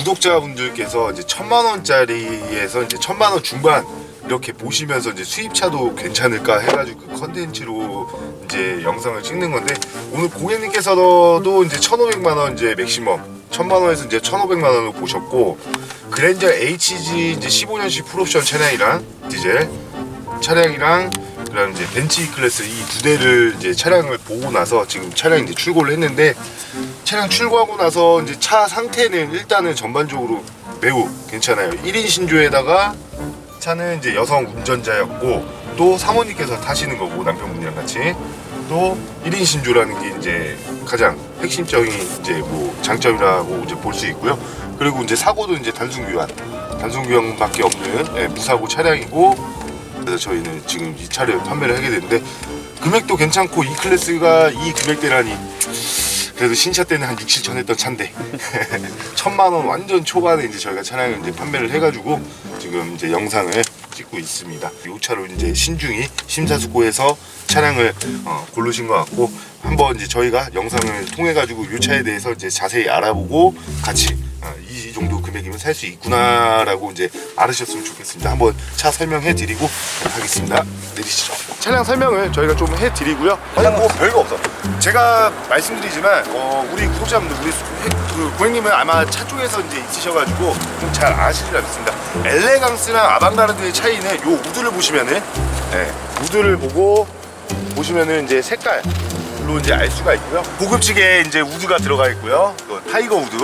구독자분들께서 이제 천만 원짜리에서 이제 천만 원 중반 이렇게 보시면서 이제 수입차도 괜찮을까 해가지고 그 컨텐츠로 이제 영상을 찍는 건데 오늘 고객님께서도 이제 1,500만 원 이제 맥시멈 천만 원에서 이제 1,500만 원을 보셨고 그랜저 HG 이제 15년식 풀옵션 차량이랑 디젤 차량이랑 그다음 이제 벤츠 클래스 이 두 대를 이제 차량을 보고 나서 지금 차량 이제 출고를 했는데 차량 출고하고 나서 이제 차 상태는 일단은 전반적으로 매우 괜찮아요. 1인 신조에다가 차는 이제 여성 운전자였고 또 사모님께서 타시는 거고 남편분이랑 같이 또 1인 신조라는 게 이제 가장 핵심적인 이제 뭐 장점이라고 이제 볼 수 있고요. 그리고 이제 사고도 이제 단순 교환, 단순 교환밖에 없는 예, 무사고 차량이고 그래서 저희는 지금 이 차를 판매를 하게 됐는데 금액도 괜찮고 이 클래스가 이 금액대라니 그래도 신차 때는 한 6, 7천 했던 차인데 천만 원 완전 초반에 이제 저희가 차량을 이제 판매를 해가지고 지금 이제 영상을 찍고 있습니다. 이 차로 이제 신중히 심사숙고해서 차량을 어, 고르신 것 같고 한번 이제 저희가 영상을 통해 가지고 이 차에 대해서 이제 자세히 알아보고 같이 어, 이 정도 금액이면 살 수 있구나라고 이제 알으셨으면 좋겠습니다. 한번 차 설명해 드리고 하겠습니다. 내리시죠. 차량 설명을 저희가 좀 해 드리고요. 아니 뭐 별거 없어. 제가 말씀드리지만 어, 우리 구독자분들 우리 그 고객님은 아마 차 쪽에서 이제 있으셔가지고 좀 잘 아시리라 믿습니다. 엘레강스랑 아방가르드의 차이는 요 우드를 보시면은 네, 우드를 보고 보시면은 이제 색깔 로 이제 알 수가 있고요. 고급지게 이제 우드가 들어가 있고요. 이거 타이거 우드.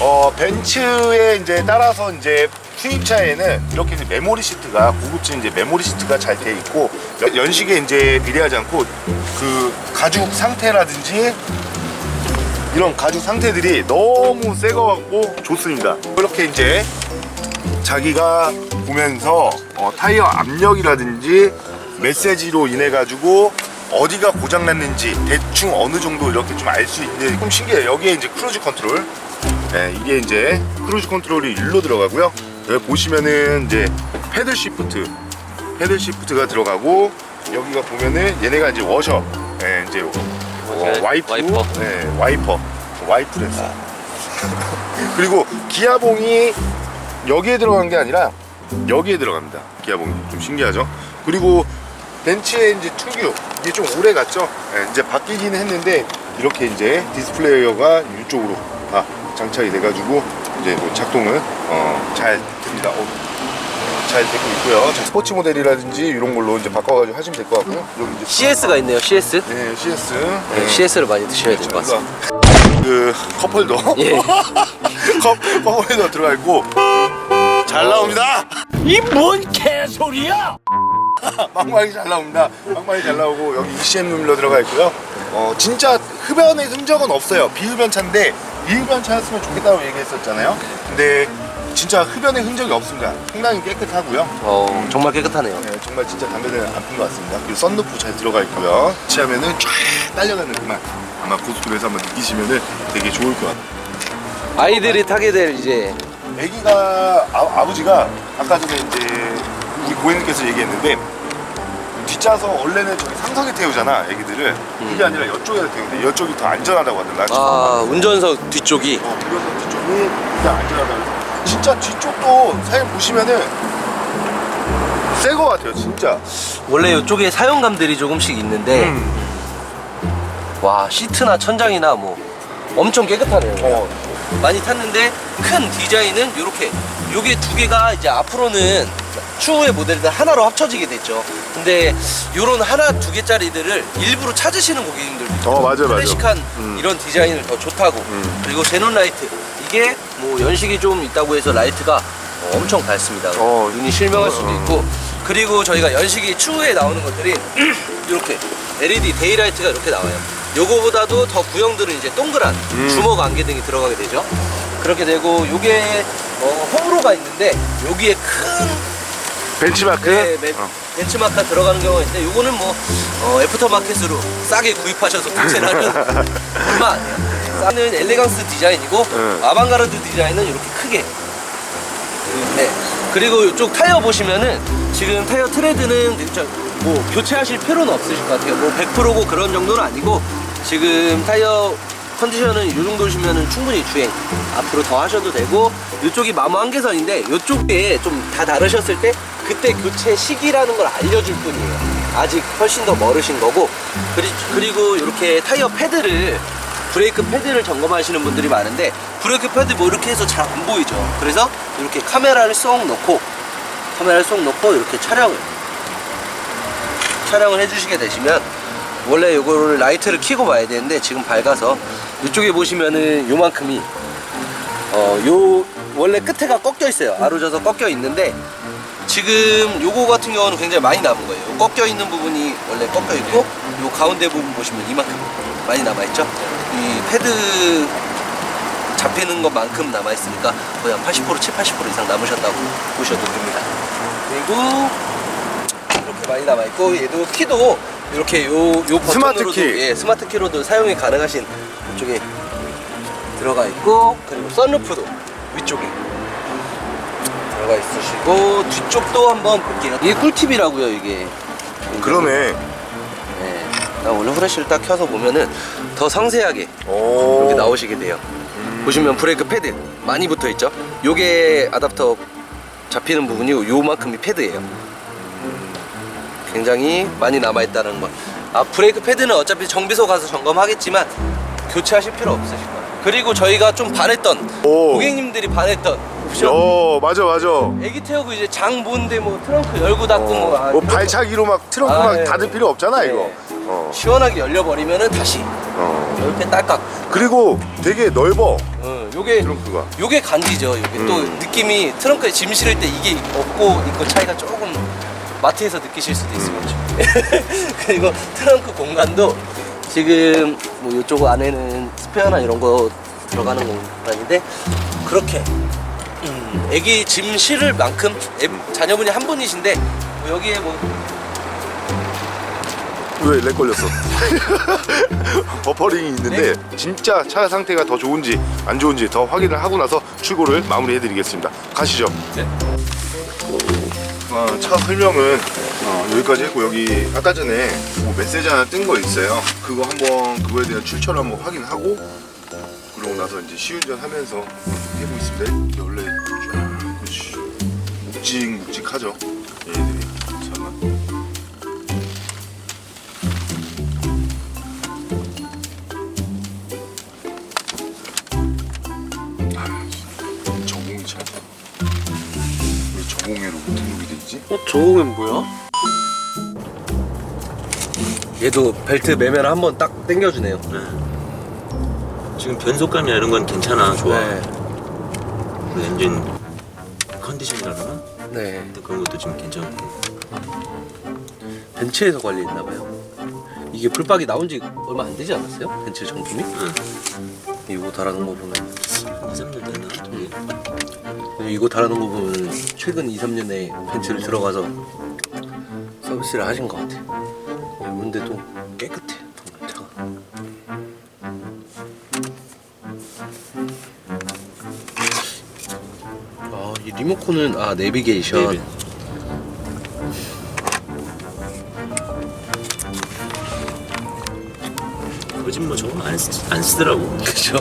어 벤츠에 이제 따라서 이제 수입차에는 이렇게 이제 메모리 시트가 고급진 이제 메모리 시트가 잘 돼 있고 연- 연식에 이제 비례하지 않고 그 가죽 상태라든지 이런 가죽 상태들이 너무 새거 같고 좋습니다. 그렇게 이제 자기가 보면서 어, 타이어 압력이라든지 메시지로 인해 가지고 어디가 고장 났는지 대충 어느 정도 이렇게 좀 알 수 있는 좀 신기해요. 여기에 이제 크루즈 컨트롤, 네, 이게 이제 크루즈 컨트롤이 일로 들어가고요. 여기 보시면은 이제 패들 시프트, 패들 시프트가 들어가고 여기가 보면은 얘네가 이제 워셔, 네, 이제 어, 와이프, 와이퍼. 네, 와이퍼, 와이프레스. 그리고 기아봉이 여기에 들어간 게 아니라 여기에 들어갑니다. 기아봉이 좀 신기하죠. 그리고 벤츠의 이제 특유 이게 좀 오래 갔죠. 예, 이제 바뀌긴 했는데 이렇게 이제 디스플레이어가 이쪽으로 다 장착이 돼가지고 이제 뭐 작동은 어, 잘 됩니다. 어, 잘 되고 있고요. 자, 스포츠 모델이라든지 이런 걸로 이제 바꿔가지고 하시면 될 것 같고요. 여기 이제 CS가 있네요. CS. 네, CS. 네, CS를 많이 드셔야 될 것 같습니다. 그 컵홀더. 예. 컵, 컵홀더 들어가 있고 잘 나옵니다. 이 뭔 개소리야! 막막이 잘 나옵니다. 막막이 잘 나오고 여기 ECM 룸러 들어가 있고요. 어 진짜 흡연의 흔적은 없어요. 비흡연 차인데 비흡연 차였으면 좋겠다고 얘기했었잖아요. 근데 진짜 흡연의 흔적이 없습니다. 상당히 깨끗하고요. 어, 정말 깨끗하네요. 네, 정말 진짜 담배는 안 핀 것 같습니다. 그리고 썬루프 잘 들어가 있고요. 치하면은 쫙 딸려가는 그만 아마 고속도로에서 한번 느끼시면은 되게 좋을 것 같아요. 아이들이 타게 될 이제 아기가 아, 버지가 아까 전에 이제 우리 고객님께서 얘기했는데 뒷좌석 원래는 저기 상석에 태우잖아 애기들을. 이게 아니라 이쪽에 태우는데 이쪽이 더 안전하다고 하더라. 아 운전석 뒤쪽이? 어, 운전석 뒤쪽이 이게 안전하다고 해서. 진짜 뒤쪽도 사실 보시면은 새 거 같아요 진짜. 원래 이쪽에 사용감들이 조금씩 있는데 음. 와 시트나 천장이나 뭐 엄청 깨끗하네요. 어, 많이 탔는데 큰 디자인은 이렇게 요게 두 개가 이제 앞으로는 추후의 모델들 하나로 합쳐지게 됐죠. 근데 요런 하나 두 개짜리들을 일부러 찾으시는 고객님들도 있고 어, 맞아요, 맞아요. 클래식한 음. 이런 디자인을 더 좋다고 음. 그리고 제논 라이트 이게 뭐 연식이 좀 있다고 해서 라이트가 어, 엄청 밝습니다. 어. 눈이 실명할 수도 있고 그리고 저희가 연식이 추후에 나오는 것들이 이렇게 LED 데이라이트가 이렇게 나와요. 요거보다도 더 구형들은 이제 동그란 음. 주먹 안개등이 들어가게 되죠. 그렇게 되고 요게 어, 호불호가 있는데 여기에 큰 벤치마크 네, 벤- 어. 벤츠마크가 들어가는 경우가 있는데 요거는 뭐 어, 애프터마켓으로 싸게 구입하셔서 교체하는 얼마 아니에요. 싸는 엘레강스 디자인이고 네. 아방가르드 디자인은 이렇게 크게 네. 그리고 이쪽 타이어 보시면은 지금 타이어 트레드는 진짜 뭐 교체하실 필요는 없으실 것 같아요. 뭐 100%고 그런 정도는 아니고 지금 타이어 컨디션은 이 정도시면은 충분히 주행 앞으로 더 하셔도 되고 이쪽이 마모 한계선인데 이쪽에 좀 다 다르셨을 때 그때 교체 시기라는 걸 알려줄 뿐이에요. 아직 훨씬 더 멀으신 거고 그리, 그리고 이렇게 타이어 패드를 브레이크 패드를 점검하시는 분들이 많은데 브레이크 패드 뭐 이렇게 해서 잘 안 보이죠. 그래서 이렇게 카메라를 쏙 넣고 카메라를 쏙 넣고 이렇게 촬영을 촬영을 해주시게 되시면 원래 요거를 라이트를 켜고 봐야 되는데 지금 밝아서 이쪽에 보시면은 요만큼이 어 요 원래 끝에가 꺾여 있어요. 아루져서 꺾여 있는데 지금 요거 같은 경우는 굉장히 많이 남은 거예요. 요 꺾여 있는 부분이 원래 꺾여 있고 요 가운데 부분 보시면 이만큼 많이 남아 있죠? 이 패드 잡히는 것만큼 남아 있으니까 거의 한 80% 7, 80% 이상 남으셨다고 보셔도 됩니다. 그리고 이렇게 많이 남아 있고 얘도 키도 이렇게 요, 요 스마트 버튼으로도 키. 예, 스마트 키로도 사용이 가능하신 이쪽에 들어가 있고 그리고 썬루프도 위쪽에 들어가 있으시고 뒤쪽도 한번 볼게요 이게 꿀팁이라고요 이게 그러네. 네. 나 원래 후레쉬를 딱 켜서 보면은 더 상세하게 오. 이렇게 나오시게 돼요. 보시면 브레이크 패드 많이 붙어 있죠. 요게 아답터 잡히는 부분이고 요만큼이 패드예요. 굉장히 많이 남아 있다는 거. 아 브레이크 패드는 어차피 정비소 가서 점검하겠지만 교체하실 필요 없으실 거예요. 그리고 저희가 좀 반했던 오. 고객님들이 반했던 옵션. 어 맞아 맞아. 애기 태우고 이제 장 보는데 뭐 트렁크 열고 닫고 뭐, 아, 뭐 발차기로 막 트렁크 아, 막 네. 닫을 필요 없잖아 이거. 네. 어. 시원하게 열려버리면은 다시 어. 이렇게 딸깍. 그리고 되게 넓어 어, 요게 트렁크가. 요게 간지죠. 요게 또 음. 느낌이 트렁크에 짐 실을 때 이게 없고 있고 차이가 조금 마트에서 느끼실 수도 있습니다. 그리고 트렁크 공간도 지금 뭐 이쪽 안에는 스페어나 이런 거 들어가는 공간인데 그렇게 음, 애기 짐 실을 만큼 애- 자녀분이 한 분이신데 뭐 여기에 뭐 왜 렉 걸렸어? 버퍼링이 있는데 진짜 차 상태가 더 좋은지 안 좋은지 더 확인을 하고 나서 출고를 마무리해드리겠습니다. 가시죠. 네. 어, 차 설명은 어, 여기까지 했고 여기 아까 전에 뭐 메시지 하나 뜬 거 있어요. 그거 한번 그거에 대한 출처를 한번 확인하고 그러고 나서 이제 시운전 하면서. 이게 원래 쫙 그치. 묵직 묵직하죠. 저공회로 등록이 돼 있지? 어, 저건 뭐야? 얘도 벨트 매면 한번 딱 당겨주네요. 지금 변속감이나 이런 건 괜찮아 좋아 네. 그 엔진 컨디션이라 그러나? 네. 근데 그런 것도 지금 괜찮고 벤츠에서 관리했나 봐요. 이게 풀박이 나온 지 얼마 안 되지 않았어요? 벤츠 정품이? 응. 이거 달아놓은 거 보면. 2, 3년 됐나? 이거 달아놓은 거 보면 최근 2, 3년에 벤츠를 들어가서 서비스를 하신 것 같아요. 어, 근데도 깨끗해. 차가. 아, 이 리모컨은 아 내비게이션. 네이비. 요즘 뭐 저거 안, 쓰, 안 쓰더라고 그죠?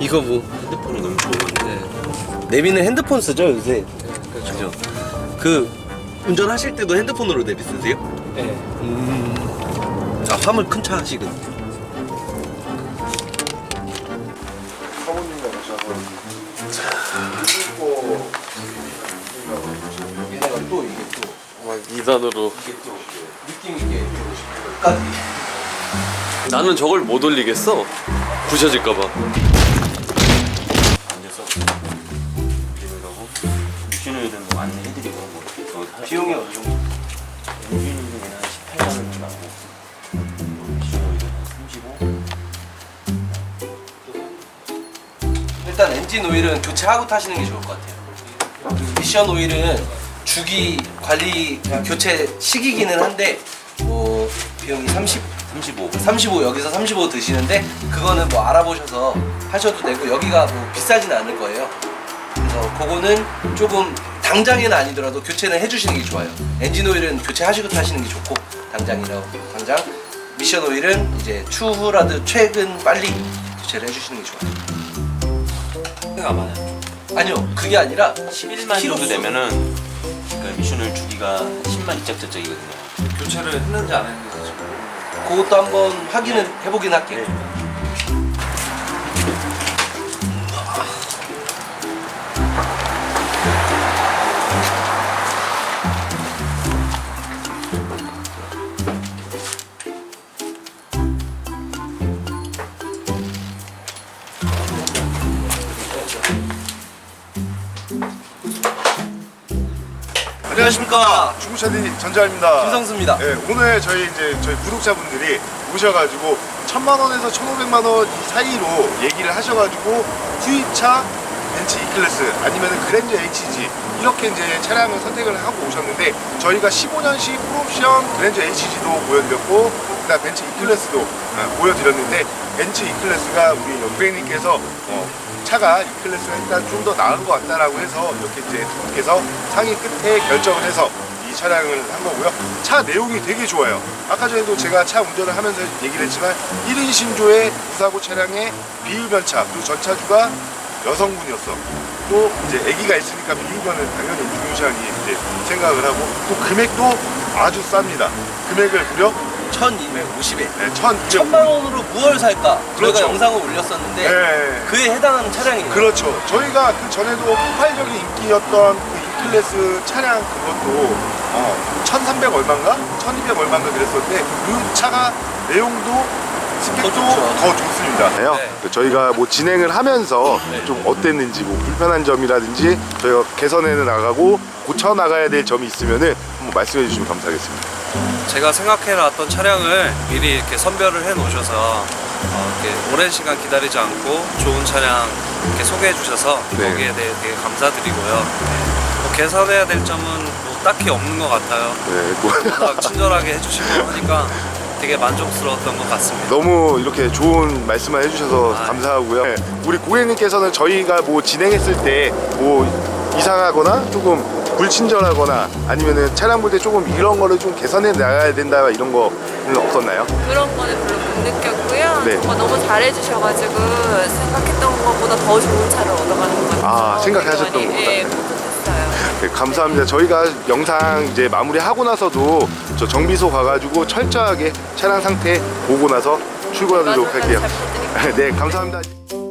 이거 뭐 핸드폰이 너무 좋아 네. 내비는 핸드폰 쓰죠 요새. 그렇죠. 그 운전하실 때도 핸드폰으로 내비 쓰세요? 네. 음. 아 화물 큰 차 하시거든. 사모님과 가셔서 얘네가 또 이게 또막 2단으로 이게 또 느낌 있게 끝까지. 나는 저걸 못 올리겠어 부셔질까봐 앉아서 비밀하고 미션에는 뭐 안내해드리고 하- 비용이 어느 정도? 엔진 중에는 한 18만 원 나고 미션오일은 한 35. 일단 엔진 오일은 교체하고 타시는 게 좋을 것 같아요. 미션 오일은 주기 관리 교체 시기기는 한데 뭐 비용이 30 35. 35 여기서 35 드시는데 그거는 뭐 알아보셔서 하셔도 되고 여기가 뭐 비싸진 않을 거예요. 그래서 그거는 조금 당장에는 아니더라도 교체는 해주시는 게 좋아요. 엔진 오일은 교체하시고 타시는 게 좋고 당장이라고 당장 미션 오일은 이제 추후라도 최근 빨리 교체를 해주시는 게 좋아요. 해가 많아요. 아니요, 그게 아니라 11만 키로 정도 되면은 그 미션을 주기가 10만 이짝저짝이거든요. 교체를 했는지 안 했는지 그것도 한번 확인을 해보긴 할게요. 안녕하십니까 중고차들이 전자입니다. 김성수입니다. 네, 오늘 저희 이제 저희 구독자분들이 오셔가지고 천만 원에서 천오백만 원이 사이로 얘기를 하셔가지고 수입차 벤츠 E 클래스 아니면 그랜저 HG 이렇게 이제 차량을 선택을 하고 오셨는데 저희가 15년식 풀옵션 그랜저 HG도 보여드렸고 그다음 벤츠 E 클래스도 어, 보여드렸는데 벤츠 E 클래스가 우리 연구객님께서 어, 차가 E 클래스가 일단 좀 더 나은 것 같다라고 해서 이렇게 이제 두 분께서 상의 끝에 결정을 해서 이 차량을 한 거고요. 차 내용이 되게 좋아요. 아까 전에도 제가 차 운전을 하면서 얘기를 했지만 1인 신조의 무사고 차량의 비흡연차 그리고 전차주가 여성분이었어. 또 이제 아기가 있으니까 비흡연은 당연히 중요시하게 이제 생각을 하고 또 금액도 아주 쌉니다. 금액을 무려 1250에 네, 1,200. 천만 원으로 무얼 살까? 그렇죠. 저희가 영상을 올렸었는데 네. 그에 해당하는 차량이에요. 그렇죠. 저희가 그 전에도 폭발적인 인기였던 그 E클래스 차량 그것도 어, 1,300 얼마인가? 1,200 얼마인가 그랬었는데 그 차가 내용도 스펙도 더. 더 좋습니다. 네. 저희가 뭐 진행을 하면서 좀 어땠는지 뭐 불편한 점이라든지 저희가 개선해 나가고 고쳐 나가야 될 점이 있으면은 한번 말씀해 주시면 감사하겠습니다. 제가 생각해 놨던 차량을 미리 이렇게 선별을 해 놓으셔서 어, 이렇게 오랜 시간 기다리지 않고 좋은 차량 이렇게 소개해 주셔서 네. 거기에 대해 되게 감사드리고요. 네. 뭐 개선해야 될 점은 뭐 딱히 없는 것 같아요. 네, 뭐 워낙 친절하게 해주시고 하니까 되게 만족스러웠던 것 같습니다. 너무 이렇게 좋은 말씀을 해주셔서 아, 감사하고요. 네, 우리 고객님께서는 저희가 뭐 진행했을 때 뭐 이상하거나 조금 불친절하거나 아니면은 차량 볼 때 조금 이런 거를 좀 개선해 나가야 된다 이런 거는 없었나요? 그런 거는 별로 못 느꼈고요. 네. 정말 너무 잘해주셔가지고 생각했던 것보다 더 좋은 차를 얻어가는 것 같아요. 아, 생각하셨던 예, 것보다. 뿌듯했어요. 네, 감사합니다. 저희가 영상 이제 마무리하고 나서도 저 정비소 가가지고 철저하게 차량 상태 보고 나서 출고하도록 마지막까지 할게요. 네, 감사합니다.